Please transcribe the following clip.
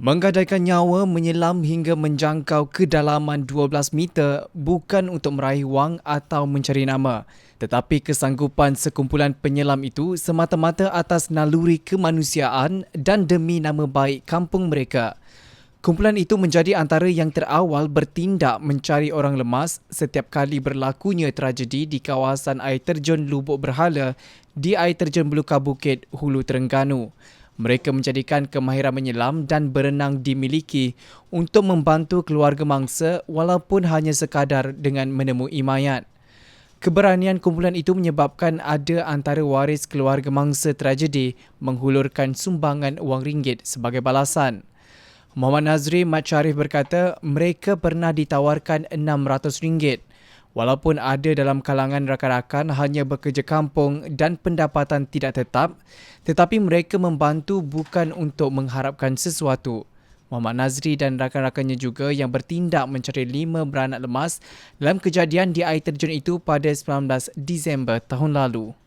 Menggadaikan nyawa menyelam hingga menjangkau kedalaman 12 meter bukan untuk meraih wang atau mencari nama. Tetapi kesanggupan sekumpulan penyelam itu semata-mata atas naluri kemanusiaan dan demi nama baik kampung mereka. Kumpulan itu menjadi antara yang terawal bertindak mencari orang lemas setiap kali berlakunya tragedi di kawasan air terjun Lubuk Berhala di air terjun Beluka Bukit, Hulu Terengganu. Mereka menjadikan kemahiran menyelam dan berenang dimiliki untuk membantu keluarga mangsa walaupun hanya sekadar dengan menemui mayat. Keberanian kumpulan itu menyebabkan ada antara waris keluarga mangsa tragedi menghulurkan sumbangan wang ringgit sebagai balasan. Muhammad Nazri Mat Syarif berkata mereka pernah ditawarkan RM600 Walaupun ada dalam kalangan rakan-rakan hanya bekerja kampung dan pendapatan tidak tetap, tetapi mereka membantu bukan untuk mengharapkan sesuatu. Muhammad Nazri dan rakan-rakannya juga yang bertindak mencari lima beranak lemas dalam kejadian di air terjun itu pada 19 Disember tahun lalu.